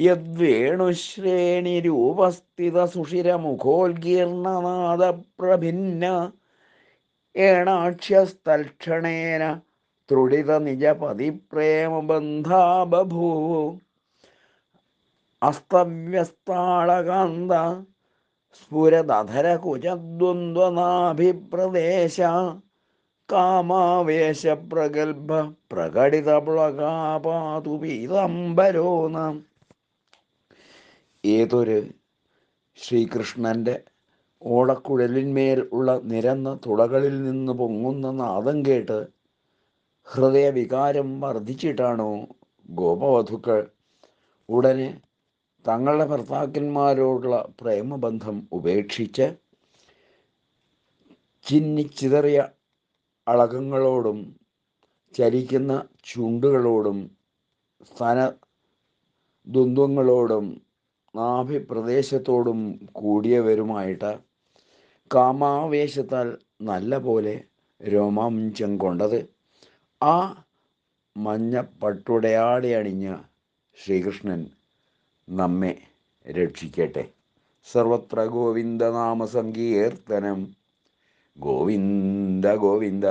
യദ്വേണുശ്രേണി രൂപസ്ഥിത സുഷിരമുഖോൽകീർണനാദപ്രഭിന്ന ഏണാക്ഷ്യസ്തൽക്ഷണേന ത്രുടിത നിജപതിപ്രേമബന്ധാ ബഭൂവു അസ്തവ്യസ്താളകാന്ത സ്ഫുരദധരകുചദ്വന്ദ്വനാഭിപ്രദേശ കാമാവേശപ്രഗൽഭ പ്രകടിതപ്ലകാപാതു പീതാംബരോന ഏതൊരു ശ്രീകൃഷ്ണന്റെ ഓടക്കുഴലിന്മേൽ ഉള്ള നിരന്ന തുളകളിൽ നിന്ന് പൊങ്ങുന്ന നാദം കേട്ട് ഹൃദയവികാരം വർദ്ധിച്ചിട്ടാണോ ഗോപവധുക്കൾ? ഉടനെ തങ്ങളുടെ ഭർത്താക്കന്മാരോടുള്ള പ്രേമബന്ധം ഉപേക്ഷിച്ച് ചിന്നിച്ചിതറിയ അളകങ്ങളോടും ചലിക്കുന്ന ചുണ്ടുകളോടും സ്തന ദ്വന്ദ്വങ്ങളോടും നാഭിപ്രദേശത്തോടും കൂടിയവരുമായിട്ട് കാമാവേശത്താൽ നല്ല പോലെ രോമാഞ്ചം കൊണ്ടത് ആ മഞ്ഞ പട്ടുടയാടി അണിഞ്ഞ ശ്രീകൃഷ്ണൻ നമ്മെ രക്ഷിക്കട്ടെ. സർവത്ര ഗോവിന്ദനാമസങ്കീർത്തനം. ഗോവിന്ദ ഗോവിന്ദ